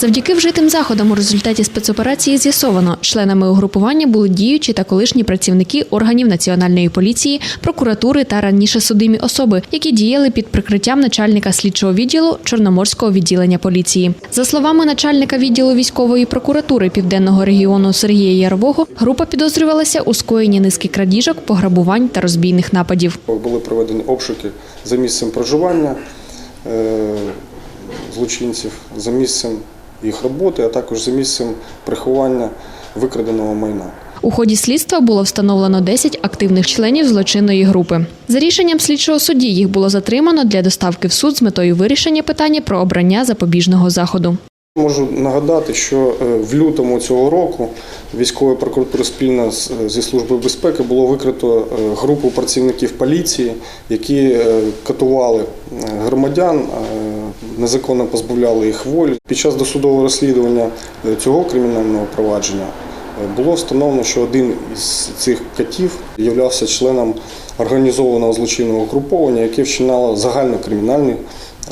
Завдяки вжитим заходам у результаті спецоперації з'ясовано, членами угрупування були діючі та колишні працівники органів національної поліції, прокуратури та раніше судимі особи, які діяли під прикриттям начальника слідчого відділу Чорноморського відділення поліції. За словами начальника відділу військової прокуратури південного регіону Сергія Ярового, група підозрювалася у скоєнні низки крадіжок, пограбувань та розбійних нападів. Були проведені обшуки за місцем проживання е, злочинців, за місцем їх роботи, а також за місцем приховання викраденого майна. У ході слідства було встановлено 10 активних членів злочинної групи. За рішенням слідчого судді їх було затримано для доставки в суд з метою вирішення питання про обрання запобіжного заходу. Можу нагадати, що е, в лютому цього року військовою прокуратурою спільно зі службою безпеки було викрито е, групу працівників поліції, які е, катували е, громадян, е, незаконно позбавляли їх волі. Під час досудового розслідування е, цього кримінального провадження е, було встановлено, що один із цих катів являвся членом організованого злочинного угруповання, яке вчинало загальнокримінальний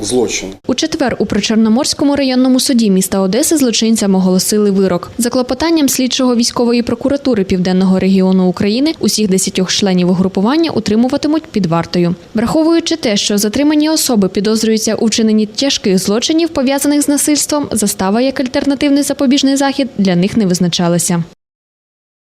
злочин. У четвер у Причорноморському районному суді міста Одеси злочинцям оголосили вирок. За клопотанням слідчого військової прокуратури Південного регіону України усіх десятьох членів угрупування утримуватимуть під вартою. Враховуючи те, що затримані особи підозрюються у вчиненні тяжких злочинів, пов'язаних з насильством, застава як альтернативний запобіжний захід для них не визначалася.